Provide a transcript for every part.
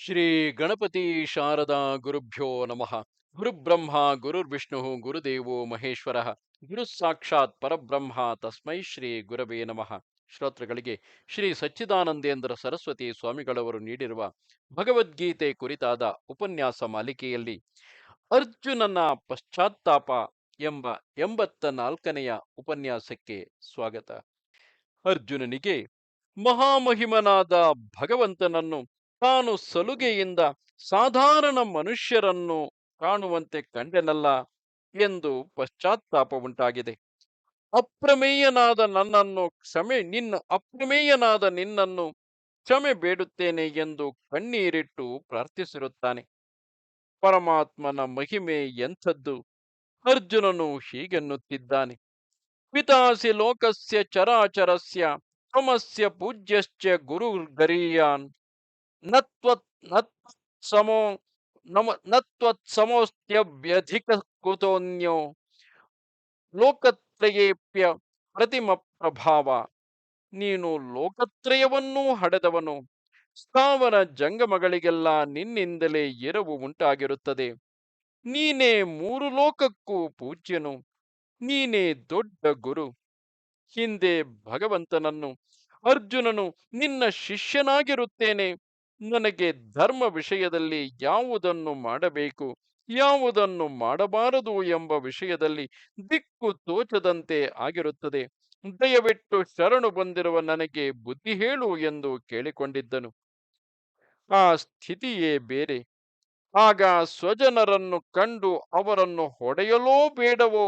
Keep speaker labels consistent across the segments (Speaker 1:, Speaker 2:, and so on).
Speaker 1: ಶ್ರೀ ಗಣಪತಿ ಶಾರದಾ ಗುರುಭ್ಯೋ ನಮಃ. ಗುರುಬ್ರಹ್ಮ, ಗುರುರ್ವಿಷ್ಣು, ಗುರುದೇವೋ ಮಹೇಶ್ವರ, ಗುರು ಸಾಕ್ಷಾತ್ ಪರಬ್ರಹ್ಮ ತಸ್ಮೈ ಶ್ರೀ ಗುರವೇ ನಮಃ. ಶ್ರೋತೃಗಳಿಗೆ ಶ್ರೀ ಸಚ್ಚಿದಾನಂದೇಂದ್ರ ಸರಸ್ವತಿ ಸ್ವಾಮಿಗಳವರು ನೀಡಿರುವ ಭಗವದ್ಗೀತೆ ಕುರಿತಾದ ಉಪನ್ಯಾಸ ಮಾಲಿಕೆಯಲ್ಲಿ ಅರ್ಜುನನ ಪಶ್ಚಾತ್ತಾಪ ಎಂಬ ಎಂಬತ್ತ ನಾಲ್ಕನೆಯ ಉಪನ್ಯಾಸಕ್ಕೆ ಸ್ವಾಗತ. ಅರ್ಜುನನಿಗೆ ಮಹಾಮಹಿಮನಾದ ಭಗವಂತನನ್ನು ತಾನು ಸಲುಗೆಯಿಂದ ಸಾಧಾರಣ ಮನುಷ್ಯರನ್ನು ಕಾಣುವಂತೆ ಕಂಡೆನಲ್ಲ ಎಂದು ಪಶ್ಚಾತ್ತಾಪ ಉಂಟಾಗಿದೆ. ಅಪ್ರಮೇಯನಾದ ನನ್ನನ್ನು ಕ್ಷಮೆ, ನಿನ್ನ ಅಪ್ರಮೇಯನಾದ ನಿನ್ನನ್ನು ಕ್ಷಮೆ ಬೇಡುತ್ತೇನೆ ಎಂದು ಕಣ್ಣೀರಿಟ್ಟು ಪ್ರಾರ್ಥಿಸಿರುತ್ತಾನೆ. ಪರಮಾತ್ಮನ ಮಹಿಮೆ ಎಂಥದ್ದು? ಅರ್ಜುನನು ಹೀಗೆನ್ನುತ್ತಿದ್ದಾನೆ. ಪಿತಾಸಿ ಲೋಕಸ್ಯ ಚರಾಚರಸ್ಯ ಸಮಸ್ಯ ಪೂಜ್ಯಶ್ಚ ಗುರುರ್ಗರೀಯಾನ್ ನತ್ವತ್ ನತ್ ಸಮೋ, ನಮ, ನತ್ವತ್ ಸಮೋಸ್ತ್ಯವ್ಯಧಿಕ ಕುತೋನ್ಯೋ ಲೋಕತ್ರಯೇಪ್ಯ ಪ್ರತಿಮ ಪ್ರಭಾವ. ನೀನು ಲೋಕತ್ರಯವನ್ನೂ ಹಡೆದವನು. ಸ್ಥಾವರ ಜಂಗಮಗಳಿಗೆಲ್ಲ ನಿನ್ನಿಂದಲೇ ಎರವು ಉಂಟಾಗಿರುತ್ತದೆ. ನೀನೇ ಮೂರು ಲೋಕಕ್ಕೂ ಪೂಜ್ಯನು. ನೀನೇ ದೊಡ್ಡ ಗುರು. ಹಿಂದೆ ಭಗವಂತನನ್ನು, ಅರ್ಜುನನು ನಿನ್ನ ಶಿಷ್ಯನಾಗಿರುತ್ತೇನೆ. ನನಗೆ ಧರ್ಮ ವಿಷಯದಲ್ಲಿ ಯಾವುದನ್ನು ಮಾಡಬೇಕು, ಯಾವುದನ್ನು ಮಾಡಬಾರದು ಎಂಬ ವಿಷಯದಲ್ಲಿ ದಿಕ್ಕು ತೋಚದಂತೆ ಆಗಿರುತ್ತದೆ. ದಯವಿಟ್ಟು ಶರಣು ಬಂದಿರುವ ನನಗೆ ಬುದ್ಧಿ ಹೇಳು ಎಂದು ಕೇಳಿಕೊಂಡಿದ್ದನು. ಆ ಸ್ಥಿತಿಯೇ ಬೇರೆ. ಆಗ ಸ್ವಜನರನ್ನು ಕಂಡು ಅವರನ್ನು ಹೊಡೆಯಲೋ ಬೇಡವೋ,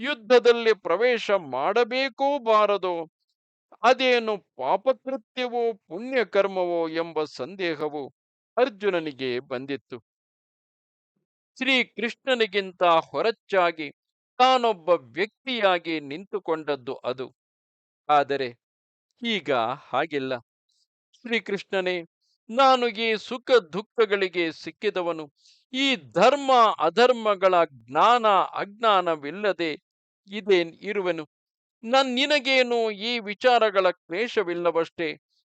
Speaker 1: ಯುದ್ಧದಲ್ಲಿ ಪ್ರವೇಶ ಮಾಡಬೇಕೋ ಬಾರದೋ ಅದೇನು ಪಾಪಕೃತ್ಯವೋ, ಪುಣ್ಯಕರ್ಮವೋ ಎಂಬ ಸಂದೇಹವು ಅರ್ಜುನನಿಗೆ ಬಂದಿತ್ತು. ಶ್ರೀಕೃಷ್ಣನಿಗಿಂತ ಹೊರಚ್ಚಾಗಿ ತಾನೊಬ್ಬ ವ್ಯಕ್ತಿಯಾಗಿ ನಿಂತುಕೊಂಡದ್ದು ಅದು. ಆದರೆ ಈಗ ಹಾಗಿಲ್ಲ. ಶ್ರೀಕೃಷ್ಣನೇ, ನಾನು ಈ ಸುಖ ದುಃಖಗಳಿಗೆ ಸಿಕ್ಕಿದವನು. ಈ ಧರ್ಮ ಅಧರ್ಮಗಳ ಜ್ಞಾನ ಅಜ್ಞಾನವಿಲ್ಲದೆ ಇದೇ ಇರುವೆನು? ನನ್ ನಿನಗೇನು ಈ ವಿಚಾರಗಳ ಕ್ಲೇಶವಿಲ್ಲವಷ್ಟೇ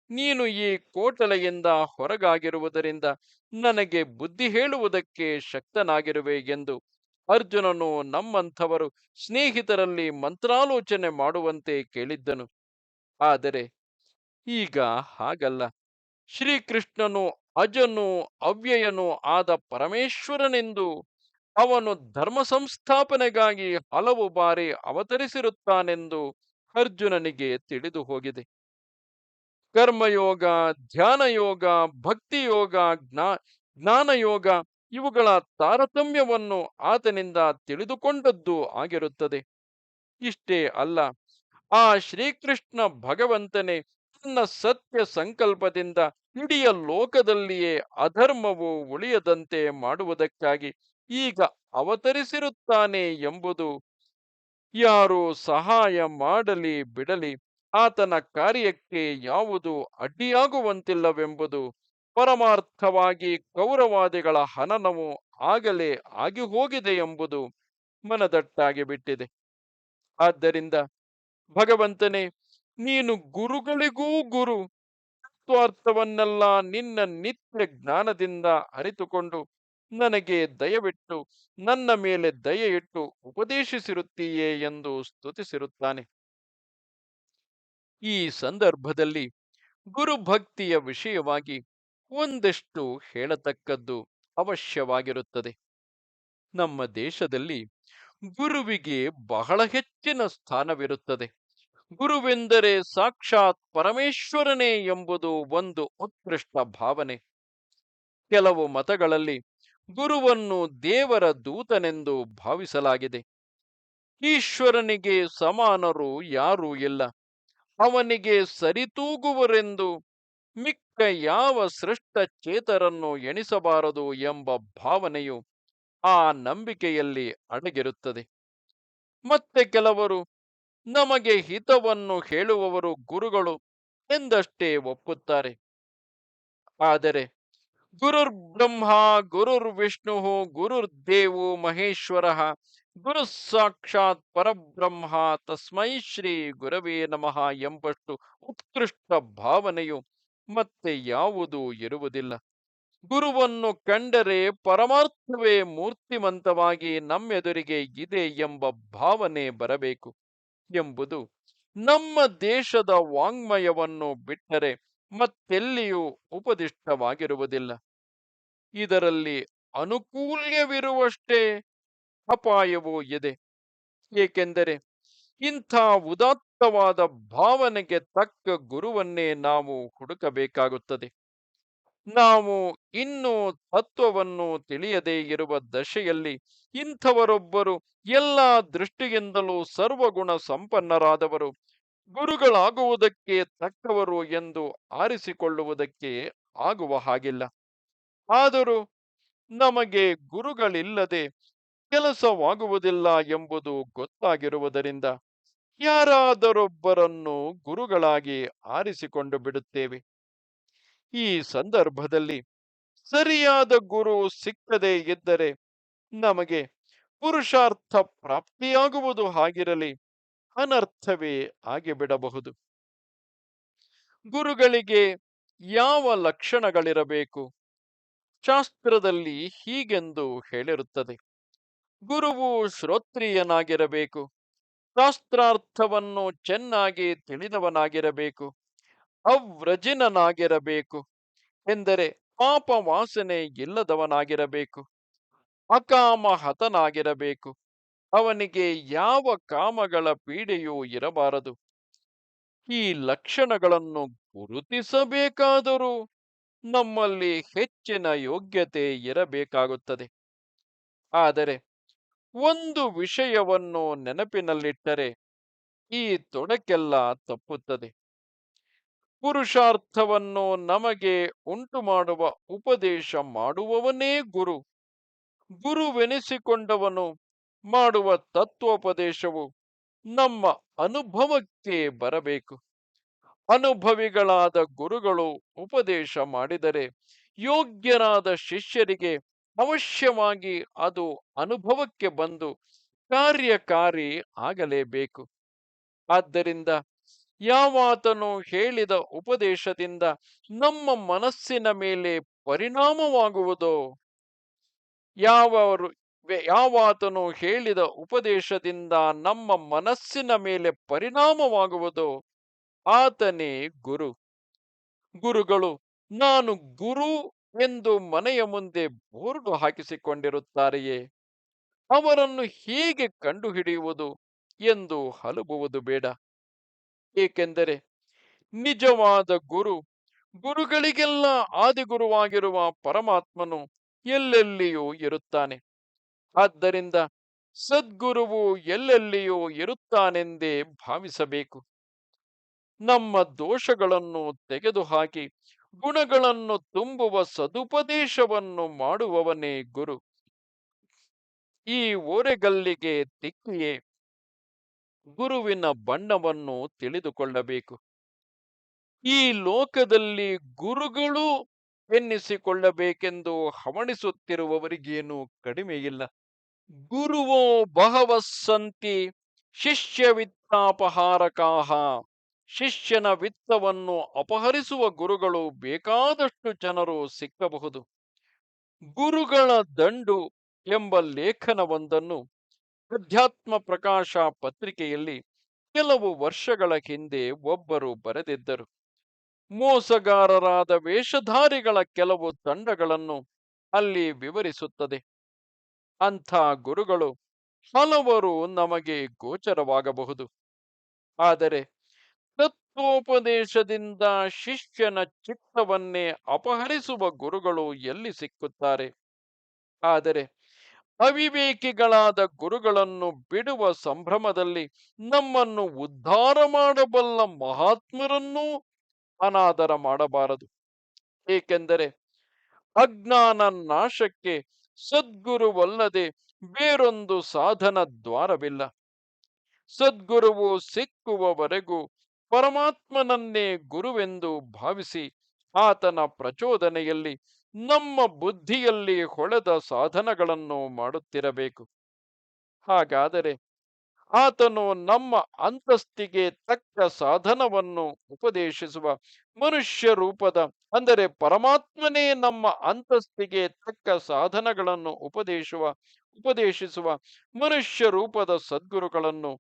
Speaker 1: ನೀನು ಈ ಕೋಟಲೆಯಿಂದ ಹೊರಗಾಗಿರುವುದರಿಂದ ನನಗೆ ಬುದ್ಧಿ ಹೇಳುವುದಕ್ಕೆ ಶಕ್ತನಾಗಿರುವೆ ಎಂದು ಅರ್ಜುನನು ನಮ್ಮಂಥವರು ಸ್ನೇಹಿತರಲ್ಲಿ ಮಂತ್ರಾಲೋಚನೆ ಮಾಡುವಂತೆ ಕೇಳಿದ್ದನು. ಆದರೆ ಈಗ ಹಾಗಲ್ಲ. ಶ್ರೀಕೃಷ್ಣನು ಅಜನು ಅವ್ಯಯನು ಆದ ಪರಮೇಶ್ವರನೆಂದು ಅವನು ಧರ್ಮ ಸಂಸ್ಥಾಪನೆಗಾಗಿ ಹಲವು ಬಾರಿ ಅವತರಿಸಿರುತ್ತಾನೆಂದು ಅರ್ಜುನನಿಗೆ ತಿಳಿದು ಹೋಗಿದೆ. ಕರ್ಮಯೋಗ, ಧ್ಯಾನಯೋಗ, ಭಕ್ತಿಯೋಗ, ಜ್ಞಾ, ಜ್ಞಾನಯೋಗ ಇವುಗಳ ತಾರತಮ್ಯವನ್ನು ಆತನಿಂದ ತಿಳಿದುಕೊಂಡದ್ದು ಆಗಿರುತ್ತದೆ. ಇಷ್ಟೇ ಅಲ್ಲ, ಆ ಶ್ರೀಕೃಷ್ಣ ಭಗವಂತನೇ ತನ್ನ ಸತ್ಯ ಸಂಕಲ್ಪದಿಂದ ಇಡೀ ಲೋಕದಲ್ಲಿಯೇ ಅಧರ್ಮವು ಉಳಿಯದಂತೆ ಮಾಡುವುದಕ್ಕಾಗಿ ಈಗ ಅವತರಿಸಿರುತ್ತಾನೆ ಎಂಬುದು ಯಾರು ಸಹಾಯ ಮಾಡಲಿ ಬಿಡಲಿ, ಆತನ ಕಾರ್ಯಕ್ಕೆ ಯಾವುದು ಅಡ್ಡಿಯಾಗುವಂತಿಲ್ಲವೆಂಬುದು ಪರಮಾರ್ಥವಾಗಿ ಕೌರವಾದಿಗಳ ಹನನವು ಆಗಲೇ ಆಗಿ ಹೋಗಿದೆ ಎಂಬುದು ಮನದಟ್ಟಾಗಿ ಬಿಟ್ಟಿದೆ. ಆದ್ದರಿಂದ ಭಗವಂತನೇ, ನೀನು ಗುರುಗಳಿಗೂ ಗುರು ತತ್ವಾರ್ಥವನ್ನೆಲ್ಲ ನಿನ್ನ ನಿತ್ಯ ಜ್ಞಾನದಿಂದ ಅರಿತುಕೊಂಡು ನನಗೆ ದಯವಿಟ್ಟು, ನನ್ನ ಮೇಲೆ ದಯೆ ಇಟ್ಟು ಉಪದೇಶಿಸಿರುತ್ತೀಯೇ ಎಂದು ಸ್ತುತಿಸಿರುತ್ತಾನೆ. ಈ ಸಂದರ್ಭದಲ್ಲಿ ಗುರುಭಕ್ತಿಯ ವಿಷಯವಾಗಿ ಒಂದಷ್ಟು ಹೇಳತಕ್ಕದ್ದು ಅವಶ್ಯವಾಗಿರುತ್ತದೆ. ನಮ್ಮ ದೇಶದಲ್ಲಿ ಗುರುವಿಗೆ ಬಹಳ ಹೆಚ್ಚಿನ ಸ್ಥಾನವಿರುತ್ತದೆ. ಗುರುವೆಂದರೆ ಸಾಕ್ಷಾತ್ ಪರಮೇಶ್ವರನೇ ಎಂಬುದು ಒಂದು ಉತ್ಕೃಷ್ಟ ಭಾವನೆ. ಕೆಲವು ಮತಗಳಲ್ಲಿ ಗುರುವನ್ನು ದೇವರ ದೂತನೆಂದು ಭಾವಿಸಲಾಗಿದೆ. ಈಶ್ವರನಿಗೆ ಸಮಾನರು ಯಾರೂ ಇಲ್ಲ. ಅವನಿಗೆ ಸರಿತೂಗುವರೆಂದು ಮಿಕ್ಕ ಯಾವ ಸೃಷ್ಟ ಚೇತರನ್ನು ಎಣಿಸಬಾರದು ಎಂಬ ಭಾವನೆಯು ಆ ನಂಬಿಕೆಯಲ್ಲಿ ಅಡಗಿರುತ್ತದೆ. ಮತ್ತೆ ಕೆಲವರು, ನಮಗೆ ಹಿತವನ್ನು ಹೇಳುವವರು ಗುರುಗಳು ಎಂದಷ್ಟೇ ಒಪ್ಪುತ್ತಾರೆ. ಆದರೆ ಗುರುರ್ ಬ್ರಹ್ಮ ಗುರುರ್ ವಿಷ್ಣು ಗುರುರ್ದೇವೋ ಮಹೇಶ್ವರ ಗುರು ಸಾಕ್ಷಾತ್ ಪರಬ್ರಹ್ಮ, ತಸ್ಮೈ ಶ್ರೀ ಗುರವೇ ನಮಃ ಎಂಬಷ್ಟು ಉತ್ಕೃಷ್ಟ ಭಾವನೆಯು ಮತ್ತೆ ಯಾವುದೂ ಇರುವುದಿಲ್ಲ. ಗುರುವನ್ನು ಕಂಡರೆ ಪರಮಾರ್ಥವೇ ಮೂರ್ತಿಮಂತವಾಗಿ ನಮ್ಮೆದುರಿಗೆ ಇದೆ ಎಂಬ ಭಾವನೆ ಬರಬೇಕು. ಎಂಬುದು ನಮ್ಮ ದೇಶದ ವಾಂಗ್ಮಯವನ್ನು ಬಿಟ್ಟರೆ ಮತ್ತೆಲ್ಲಿಯೂ ಉಪದಿಷ್ಟವಾಗಿರುವುದಿಲ್ಲ. ಇದರಲ್ಲಿ ಅನುಕೂಲ್ಯವಿರುವಷ್ಟೇ ಅಪಾಯವೂ ಇದೆ. ಏಕೆಂದರೆ ಇಂಥ ಉದಾತ್ತವಾದ ಭಾವನೆಗೆ ತಕ್ಕ ಗುರುವನ್ನೇ ನಾವು ಹುಡುಕಬೇಕಾಗುತ್ತದೆ. ನಾವು ಇನ್ನೂ ತತ್ವವನ್ನು ತಿಳಿಯದೇ ಇರುವ ದಶೆಯಲ್ಲಿ ಇಂಥವರೊಬ್ಬರು ಎಲ್ಲ ದೃಷ್ಟಿಯಿಂದಲೂ ಸರ್ವಗುಣ ಸಂಪನ್ನರಾದವರು ಗುರುಗಳಾಗುವುದಕ್ಕೆ ತಕ್ಕವರು ಎಂದು ಆರಿಸಿಕೊಳ್ಳುವುದಕ್ಕೆ ಆಗುವ ಹಾಗಿಲ್ಲ. ಆದರೂ ನಮಗೆ ಗುರುಗಳಿಲ್ಲದೆ ಕೆಲಸವಾಗುವುದಿಲ್ಲ ಎಂಬುದು ಗೊತ್ತಾಗಿರುವುದರಿಂದ ಯಾರಾದರೊಬ್ಬರನ್ನು ಗುರುಗಳಾಗಿ ಆರಿಸಿಕೊಂಡು ಬಿಡುತ್ತೇವೆ. ಈ ಸಂದರ್ಭದಲ್ಲಿ ಸರಿಯಾದ ಗುರು ಸಿಕ್ಕದೇ ಇದ್ದರೆ ನಮಗೆ ಪುರುಷಾರ್ಥ ಪ್ರಾಪ್ತಿಯಾಗುವುದು ಹಾಗಿರಲಿ. ಅನರ್ಥವೇ ಆಗಿಬಿಡಬಹುದು. ಗುರುಗಳಿಗೆ ಯಾವ ಲಕ್ಷಣಗಳಿರಬೇಕು? ಶಾಸ್ತ್ರದಲ್ಲಿ ಹೀಗೆಂದು ಹೇಳಿರುತ್ತದೆ. ಗುರುವು ಶ್ರೋತ್ರಿಯನಾಗಿರಬೇಕು. ಶಾಸ್ತ್ರಾರ್ಥವನ್ನು ಚೆನ್ನಾಗಿ ತಿಳಿದವನಾಗಿರಬೇಕು. ಅವ್ರಜಿನನಾಗಿರಬೇಕು ಎಂದರೆ ಪಾಪ ವಾಸನೆ ಇಲ್ಲದವನಾಗಿರಬೇಕು. ಅಕಾಮ ಹತನಾಗಿರಬೇಕು ಅವನಿಗೆ ಯಾವ ಕಾಮಗಳ ಪೀಡೆಯೂ ಇರಬಾರದು. ಈ ಲಕ್ಷಣಗಳನ್ನು ಗುರುತಿಸಬೇಕಾದರೂ ನಮ್ಮಲ್ಲಿ ಹೆಚ್ಚಿನ ಯೋಗ್ಯತೆ ಇರಬೇಕಾಗುತ್ತದೆ. ಆದರೆ ಒಂದು ವಿಷಯವನ್ನು ನೆನಪಿನಲ್ಲಿಟ್ಟರೆ ಈ ತೊಡಕೆಲ್ಲ ತಪ್ಪುತ್ತದೆ. ಪುರುಷಾರ್ಥವನ್ನು ನಮಗೆ ಉಂಟು ಮಾಡುವ ಉಪದೇಶ ಮಾಡುವವನೇ ಗುರು. ಗುರುವೆನಿಸಿಕೊಂಡವನು ಮಾಡುವ ತತ್ವೋಪದೇಶವು ನಮ್ಮ ಅನುಭವಕ್ಕೆ ಬರಬೇಕು. ಅನುಭವಿಗಳಾದ ಗುರುಗಳು ಉಪದೇಶ ಮಾಡಿದರೆ ಯೋಗ್ಯರಾದ ಶಿಷ್ಯರಿಗೆ ಅವಶ್ಯವಾಗಿ ಅದು ಅನುಭವಕ್ಕೆ ಬಂದು ಕಾರ್ಯಕಾರಿ ಆಗಲೇಬೇಕು. ಆದ್ದರಿಂದ ಯಾವಾತನು ಹೇಳಿದ ಉಪದೇಶದಿಂದ ನಮ್ಮ ಮನಸ್ಸಿನ ಮೇಲೆ ಪರಿಣಾಮವಾಗುವುದೋ, ಯಾವರು ಯಾವಾತನು ಹೇಳಿದ ಉಪದೇಶದಿಂದ ನಮ್ಮ ಮನಸ್ಸಿನ ಮೇಲೆ ಪರಿಣಾಮವಾಗುವುದು? ಆತನೇ ಗುರು. ಗುರುಗಳು, ನಾನು ಗುರು ಎಂದು ಮನೆಯ ಮುಂದೆ ಬೋರ್ಡು ಹಾಕಿಸಿಕೊಂಡಿರುತ್ತಾರೆಯೇ? ಅವರನ್ನು ಹೇಗೆ ಕಂಡುಹಿಡಿಯುವುದು ಎಂದು ಹಲಬುವುದು ಬೇಡ. ಏಕೆಂದರೆ ನಿಜವಾದ ಗುರು, ಗುರುಗಳಿಗೆಲ್ಲ ಆದಿಗುರುವಾಗಿರುವ ಪರಮಾತ್ಮನು ಎಲ್ಲೆಲ್ಲಿಯೂ ಇರುತ್ತಾನೆ. ಆದ್ದರಿಂದ ಸದ್ಗುರುವು ಎಲ್ಲೆಲ್ಲಿಯೂ ಇರುತ್ತಾನೆಂದೇ ಭಾವಿಸಬೇಕು. ನಮ್ಮ ದೋಷಗಳನ್ನು ತೆಗೆದುಹಾಕಿ ಗುಣಗಳನ್ನು ತುಂಬುವ ಸದುಪದೇಶವನ್ನು ಮಾಡುವವನೇ ಗುರು. ಈ ಓರೆಗಲ್ಲಿಗೆ ತಿಕ್ಕಿಯೇ ಗುರುವಿನ ಬಣ್ಣವನ್ನು ತಿಳಿದುಕೊಳ್ಳಬೇಕು. ಈ ಲೋಕದಲ್ಲಿ ಗುರುಗಳು ಎನ್ನಿಸಿಕೊಳ್ಳಬೇಕೆಂದು ಹವಣಿಸುತ್ತಿರುವವರಿಗೇನು ಕಡಿಮೆಯಿಲ್ಲ. ಗುರುವೋ ಬಹವಸ್ಸಂತಿ ಶಿಷ್ಯ ವಿತ್ತಾಪಹಾರಕಾಹ ಶಿಷ್ಯನ ವಿತ್ತವನ್ನು ಅಪಹರಿಸುವ ಗುರುಗಳು ಬೇಕಾದಷ್ಟು ಜನರು ಸಿಕ್ಕಬಹುದು. ಗುರುಗಳ ದಂಡು ಎಂಬ ಲೇಖನವೊಂದನ್ನು ಅಧ್ಯಾತ್ಮ ಪ್ರಕಾಶ ಪತ್ರಿಕೆಯಲ್ಲಿ ಕೆಲವು ವರ್ಷಗಳ ಹಿಂದೆ ಒಬ್ಬರು ಬರೆದಿದ್ದರು. ಮೋಸಗಾರರಾದ ವೇಷಧಾರಿಗಳ ಕೆಲವು ತಂಡಗಳನ್ನು ಅಲ್ಲಿ ವಿವರಿಸುತ್ತದೆ. ಅಂಥ ಗುರುಗಳು ಹಲವರು ನಮಗೆ ಗೋಚರವಾಗಬಹುದು. ಆದರೆ ತತ್ವೋಪದೇಶದಿಂದ ಶಿಷ್ಯನ ಚಿತ್ತವನ್ನೇ ಅಪಹರಿಸುವ ಗುರುಗಳು ಎಲ್ಲಿ ಸಿಕ್ಕುತ್ತಾರೆ? ಆದರೆ ಅವಿವೇಕಿಗಳಾದ ಗುರುಗಳನ್ನು ಬಿಡುವ ಸಂಭ್ರಮದಲ್ಲಿ ನಮ್ಮನ್ನು ಉದ್ಧಾರ ಮಾಡಬಲ್ಲ ಮಹಾತ್ಮರನ್ನೂ ಅನಾದರ ಮಾಡಬಾರದು. ಏಕೆಂದರೆ ಅಜ್ಞಾನ ನಾಶಕ್ಕೆ ಸದ್ಗುರುವಲ್ಲದೆ ಬೇರೊಂದು ಸಾಧನ ದ್ವಾರವಿಲ್ಲ. ಸದ್ಗುರುವು ಸಿಕ್ಕುವವರೆಗೂ ಪರಮಾತ್ಮನನ್ನೇ ಗುರುವೆಂದು ಭಾವಿಸಿ ಆತನ ಪ್ರಚೋದನೆಯಲ್ಲಿ ನಮ್ಮ ಬುದ್ಧಿಯಲ್ಲಿ ಹೊಳೆದ ಸಾಧನಗಳನ್ನು ಮಾಡುತ್ತಿರಬೇಕು. ಹಾಗಾದರೆ ಆತನು ನಮ್ಮ ಅಂತಸ್ತಿಗೆ ತಕ್ಕ ಸಾಧನವನ್ನು ಉಪದೇಶಿಸುವ ಮನುಷ್ಯ ರೂಪದ, ಅಂದರೆ ಪರಮಾತ್ಮನೇ ನಮ್ಮ ಅಂತಸ್ತಿಗೆ ತಕ್ಕ ಸಾಧನಗಳನ್ನು ಉಪದೇಶುವ, ಉಪದೇಶಿಸುವ ಮನುಷ್ಯ ರೂಪದ ಸದ್ಗುರುಗಳನ್ನು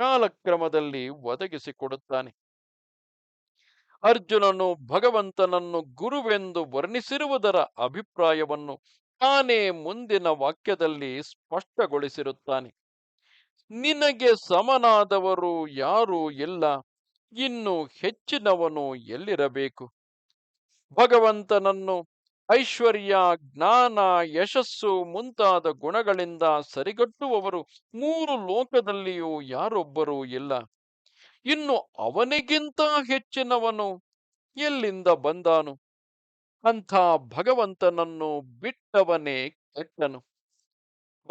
Speaker 1: ಕಾಲಕ್ರಮದಲ್ಲಿ ಒದಗಿಸಿಕೊಡುತ್ತಾನೆ. ಅರ್ಜುನನು ಭಗವಂತನನ್ನು ಗುರುವೆಂದು ವರ್ಣಿಸಿರುವುದರ ಅಭಿಪ್ರಾಯವನ್ನು ತಾನೇ ಮುಂದಿನ ವಾಕ್ಯದಲ್ಲಿ ಸ್ಪಷ್ಟಗೊಳಿಸಿರುತ್ತಾನೆ. ನಿನಗೆ ಸಮನಾದವರು ಯಾರೂ ಇಲ್ಲ. ಇನ್ನು ಹೆಚ್ಚಿನವನು ಎಲ್ಲಿರಬೇಕು? ಭಗವಂತನನ್ನು ಐಶ್ವರ್ಯ, ಜ್ಞಾನ, ಯಶಸ್ಸು ಮುಂತಾದ ಗುಣಗಳಿಂದ ಸರಿಗಟ್ಟುವವರು ಮೂರು ಲೋಕದಲ್ಲಿಯೂ ಯಾರೊಬ್ಬರೂ ಇಲ್ಲ. ಇನ್ನು ಅವನಿಗಿಂತ ಹೆಚ್ಚಿನವನು ಎಲ್ಲಿಂದ ಬಂದಾನು? ಅಂಥ ಭಗವಂತನನ್ನು ಬಿಟ್ಟವನೇ ಕೆಟ್ಟನು.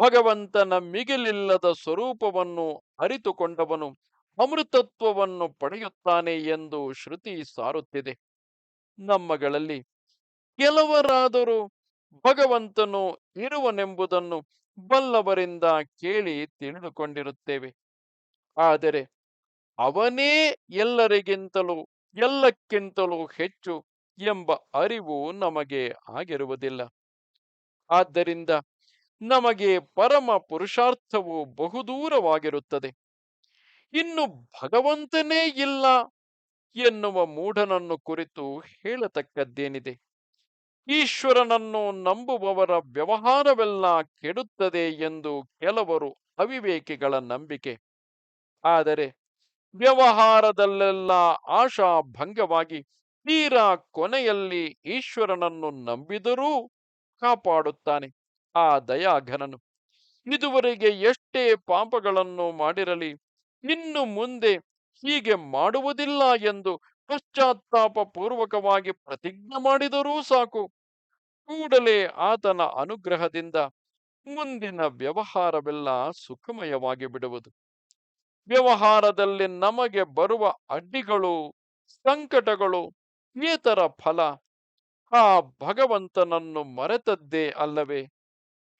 Speaker 1: ಭಗವಂತನ ಮಿಗಿಲಿಲ್ಲದ ಸ್ವರೂಪವನ್ನು ಅರಿತುಕೊಂಡವನು ಅಮೃತತ್ವವನ್ನು ಪಡೆಯುತ್ತಾನೆ ಎಂದು ಶ್ರುತಿ ಸಾರುತ್ತಿದೆ. ನಮ್ಮಗಳಲ್ಲಿ ಕೆಲವರಾದರೂ ಭಗವಂತನು ಇರುವನೆಂಬುದನ್ನು ಬಲ್ಲವರಿಂದ ಕೇಳಿ ತಿಳಿದುಕೊಂಡಿರುತ್ತೇವೆ. ಆದರೆ ಅವನೇ ಎಲ್ಲರಿಗಿಂತಲೂ, ಎಲ್ಲಕ್ಕಿಂತಲೂ ಹೆಚ್ಚು ಎಂಬ ಅರಿವು ನಮಗೆ ಆಗಿರುವುದಿಲ್ಲ. ಆದ್ದರಿಂದ ನಮಗೆ ಪರಮ ಪುರುಷಾರ್ಥವು ಬಹುದೂರವಾಗಿರುತ್ತದೆ. ಇನ್ನು ಭಗವಂತನೇ ಇಲ್ಲ ಎನ್ನುವ ಮೂಢನನ್ನು ಕುರಿತು ಹೇಳತಕ್ಕದ್ದೇನಿದೆ. ಈಶ್ವರನನ್ನು ನಂಬುವವರ ವ್ಯವಹಾರವೆಲ್ಲ ಕೆಡುತ್ತದೆ ಎಂದು ಕೆಲವರು ಅವಿವೇಕಿಗಳ ನಂಬಿಕೆ. ಆದರೆ ವ್ಯವಹಾರದಲ್ಲೆಲ್ಲ ಆಶಾ ಭಂಗವಾಗಿ ತೀರಾ ಕೊನೆಯಲ್ಲಿ ಈಶ್ವರನನ್ನು ನಂಬಿದರೂ ಕಾಪಾಡುತ್ತಾನೆ ಆ ದಯಾಘನನು. ಇದುವರೆಗೆ ಎಷ್ಟೇ ಪಾಪಗಳನ್ನು ಮಾಡಿರಲಿ ಇನ್ನು ಮುಂದೆ ಹೀಗೆ ಮಾಡುವುದಿಲ್ಲ ಎಂದು ಪಶ್ಚಾತ್ತಾಪ ಪೂರ್ವಕವಾಗಿ ಪ್ರತಿಜ್ಞೆ ಮಾಡಿದರೂ ಸಾಕು. ಕೂಡಲೇ ಆತನ ಅನುಗ್ರಹದಿಂದ ಮುಂದಿನ ವ್ಯವಹಾರವೆಲ್ಲ ಸುಖಮಯವಾಗಿ ಬಿಡುವುದು. ವ್ಯವಹಾರದಲ್ಲಿ ನಮಗೆ ಬರುವ ಅಡ್ಡಿಗಳು, ಸಂಕಟಗಳು ಏತರ ಫಲ ಆ ಭಗವಂತನನ್ನು ಮರೆತದ್ದೇ ಅಲ್ಲವೇ?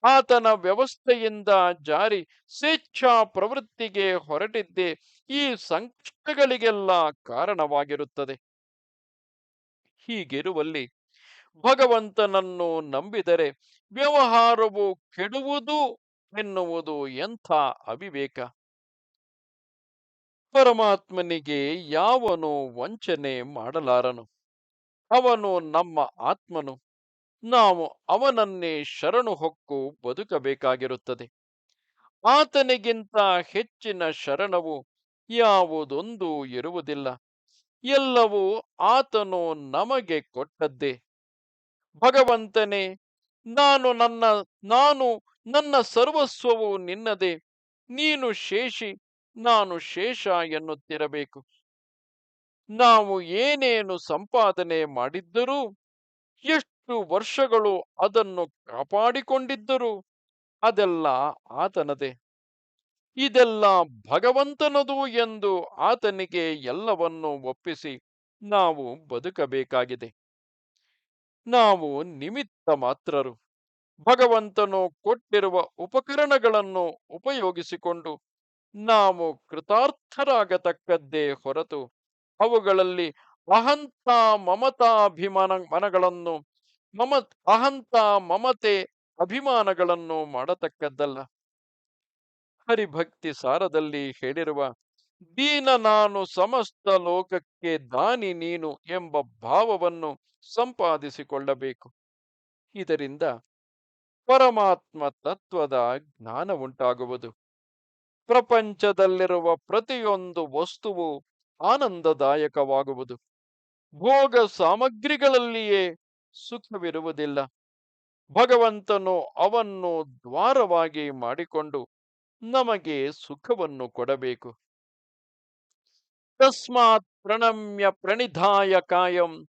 Speaker 1: ಆತನ ವ್ಯವಸ್ಥೆಯಿಂದ ಜಾರಿ ಸ್ವೇಚ್ಛಾ ಪ್ರವೃತ್ತಿಗೆ ಹೊರಟಿದ್ದೇ ಈ ಸಂಕಷ್ಟಗಳಿಗೆಲ್ಲ ಕಾರಣವಾಗಿರುತ್ತದೆ. ಹೀಗಿರುವಲ್ಲಿ ಭಗವಂತನನ್ನು ನಂಬಿದರೆ ವ್ಯವಹಾರವು ಕೆಡುವುದು ಎನ್ನುವುದು ಎಂಥ ಅವಿವೇಕ? ಪರಮಾತ್ಮನಿಗೆ ಯಾವನು ವಂಚನೆ ಮಾಡಲಾರನು? ಅವನು ನಮ್ಮ ಆತ್ಮನು. ನಾವು ಅವನನ್ನೇ ಶರಣು ಹೊಕ್ಕು ಬದುಕಬೇಕಾಗಿರುತ್ತದೆ. ಆತನಿಗಿಂತ ಹೆಚ್ಚಿನ ಶರಣವು ಯಾವುದೊಂದು ಇರುವುದಿಲ್ಲ. ಎಲ್ಲವೂ ಆತನು ನಮಗೆ ಕೊಟ್ಟದ್ದೇ. ಭಗವಂತನೇ, ನಾನು ನನ್ನ ನಾನು ನನ್ನ ಸರ್ವಸ್ವವು ನಿನ್ನದೆ. ನೀನು ಶೇಷಿ, ನಾನು ಶೇಷ ಎನ್ನುತ್ತಿರಬೇಕು. ನಾವು ಏನೇನು ಸಂಪಾದನೆ ಮಾಡಿದ್ದರೂ ಎಷ್ಟು ವರ್ಷಗಳು ಅದನ್ನು ಕಾಪಾಡಿಕೊಂಡಿದ್ದರು. ಅದೆಲ್ಲ ಆತನದೇ. ಇದೆಲ್ಲ ಭಗವಂತನದು ಎಂದು ಆತನಿಗೆ ಎಲ್ಲವನ್ನು ಒಪ್ಪಿಸಿ ನಾವು ಬದುಕಬೇಕಾಗಿದೆ. ನಾವು ನಿಮಿತ್ತ ಮಾತ್ರರು. ಭಗವಂತನು ಕೊಟ್ಟಿರುವ ಉಪಕರಣಗಳನ್ನು ಉಪಯೋಗಿಸಿಕೊಂಡು ನಾವು ಕೃತಾರ್ಥರಾಗತಕ್ಕದ್ದೇ ಹೊರತು ಅವುಗಳಲ್ಲಿ ಅಹಂತ ಮಮತಾಭಿಮಾನ ಮನಗಳನ್ನು ಮಮ ಅಹಂತ ಮಮತೆ ಅಭಿಮಾನಗಳನ್ನು ಮಾಡತಕ್ಕದ್ದಲ್ಲ. ಹರಿಭಕ್ತಿ ಸಾರದಲ್ಲಿ ಹೇಳಿರುವ, ದೀನ ನಾನು ಸಮಸ್ತ ಲೋಕಕ್ಕೆ ದಾನಿ ನೀನು ಎಂಬ ಭಾವವನ್ನು ಸಂಪಾದಿಸಿಕೊಳ್ಳಬೇಕು. ಇದರಿಂದ ಪರಮಾತ್ಮ ತತ್ವದ ಜ್ಞಾನ ಉಂಟಾಗುವುದು. ಪ್ರಪಂಚದಲ್ಲಿರುವ ಪ್ರತಿಯೊಂದು ವಸ್ತುವು ಆನಂದದಾಯಕವಾಗುವುದು. ಭೋಗ ಸಾಮಗ್ರಿಗಳಲ್ಲಿಯೇ ಸುಖವಿರುವುದಿಲ್ಲ. ಭಗವಂತನು ಅವನ್ನು ದ್ವಾರವಾಗಿ ಮಾಡಿಕೊಂಡು ನಮಗೆ ಸುಖವನ್ನು ಕೊಡಬೇಕು. ತಸ್ಮಾತ್ ಪ್ರಣಮ್ಯ ಪ್ರಣಿಧಾಯ ಕಾಯಂ,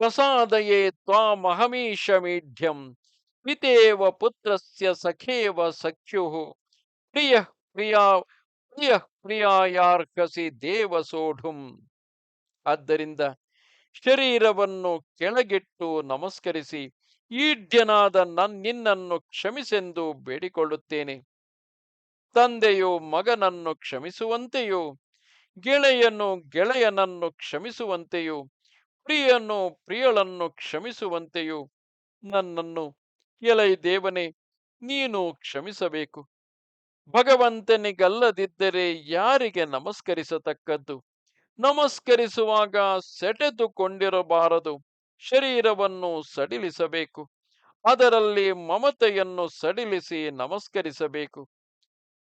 Speaker 1: ಪ್ರಸಾದಯೇ ತ್ವಾಮಹಮೀಶ ಮೀಢ್ಯಂ ಪಿತೇವ ಪುತ್ರಸ್ಯ ಸಖೇವ ಸಖ್ಯು, ಪ್ರಿಯ ಪ್ರಿಯ ಪ್ರಿಯ ಪ್ರಿಯಾಯಾರ್ಹಸಿ ದೇವ ಸೋಢುಂ ಆದ್ದರಿಂದ ಶರೀರವನ್ನು ಕೆಳಗಿಟ್ಟು ನಮಸ್ಕರಿಸಿ ಈಡ್ಯನಾದ ನನ್, ನಿನ್ನನ್ನು ಕ್ಷಮಿಸೆಂದು ಬೇಡಿಕೊಳ್ಳುತ್ತೇನೆ. ತಂದೆಯು ಮಗನನ್ನು ಕ್ಷಮಿಸುವಂತೆಯೋ, ಗೆಳೆಯನು ಗೆಳೆಯನನ್ನು ಕ್ಷಮಿಸುವಂತೆಯೋ, ಪ್ರಿಯನು ಪ್ರಿಯಳನ್ನು ಕ್ಷಮಿಸುವಂತೆಯೂ ನನ್ನನ್ನು, ಎಲೈ ದೇವನೇ, ನೀನು ಕ್ಷಮಿಸಬೇಕು. ಭಗವಂತನಿಗಲ್ಲದಿದ್ದರೆ ಯಾರಿಗೆ ನಮಸ್ಕರಿಸತಕ್ಕದ್ದು? ನಮಸ್ಕರಿಸುವಾಗ ಸೆಟೆದುಕೊಂಡಿರಬಾರದು. ಶರೀರವನ್ನು ಸಡಿಲಿಸಬೇಕು. ಅದರಲ್ಲಿ ಮಮತೆಯನ್ನು ಸಡಿಲಿಸಿ ನಮಸ್ಕರಿಸಬೇಕು.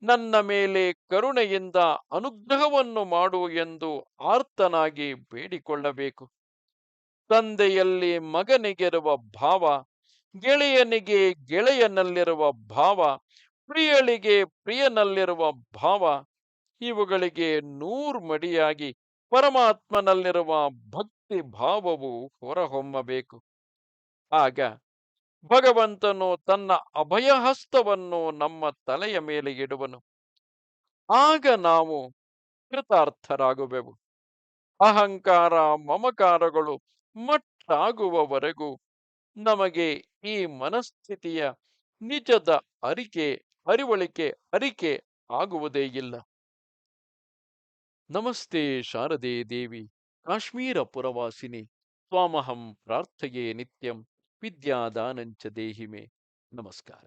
Speaker 1: ನನ್ನ ಮೇಲೆ ಕರುಣೆಯಿಂದ ಅನುಗ್ರಹವನ್ನು ಮಾಡು ಎಂದು ಆರ್ತನಾಗಿ ಬೇಡಿಕೊಳ್ಳಬೇಕು. ತಂದೆಯಲ್ಲಿ ಮಗನಿಗಿರುವ ಭಾವ, ಗೆಳೆಯನಿಗೆ ಗೆಳೆಯನಲ್ಲಿರುವ ಭಾವ, ಪ್ರಿಯಳಿಗೆ ಪ್ರಿಯನಲ್ಲಿರುವ ಭಾವ, ಇವುಗಳಿಗೆ ನೂರು ಮಡಿಯಾಗಿ ಪರಮಾತ್ಮನಲ್ಲಿರುವ ಭಕ್ತಿ ಭಾವವು ಹೊರಹೊಮ್ಮಬೇಕು. ಆಗ ಭಗವಂತನು ತನ್ನ ಅಭಯಹಸ್ತವನ್ನು ನಮ್ಮ ತಲೆಯ ಮೇಲೆ ಇಡುವನು. ಆಗ ನಾವು ಕೃತಾರ್ಥರಾಗುವೆವು. ಅಹಂಕಾರ, ಮಮಕಾರಗಳು ಮಟ್ಟಾಗುವವರೆಗೂ ನಮಗೆ ಈ ಮನಸ್ಥಿತಿಯ ನಿಜದ ಅರಿಕೆ, ಅರಿವಳಿಕೆ, ಅರಿಕೆ ಆಗುವುದೇ ಇಲ್ಲ. ನಮಸ್ತೆ ಶಾರದೆ ದೇವಿ. ಕಾಶ್ಮೀರ ಪುರವಾಸಿನಿ. ತ್ವಾಮಹಂ ಪ್ರಾರ್ಥಯೇ ನಿತ್ಯಂ ವಿದ್ಯಾದಾನಂಚ ದೇಹಿಮೆ. ನಮಸ್ಕಾರ.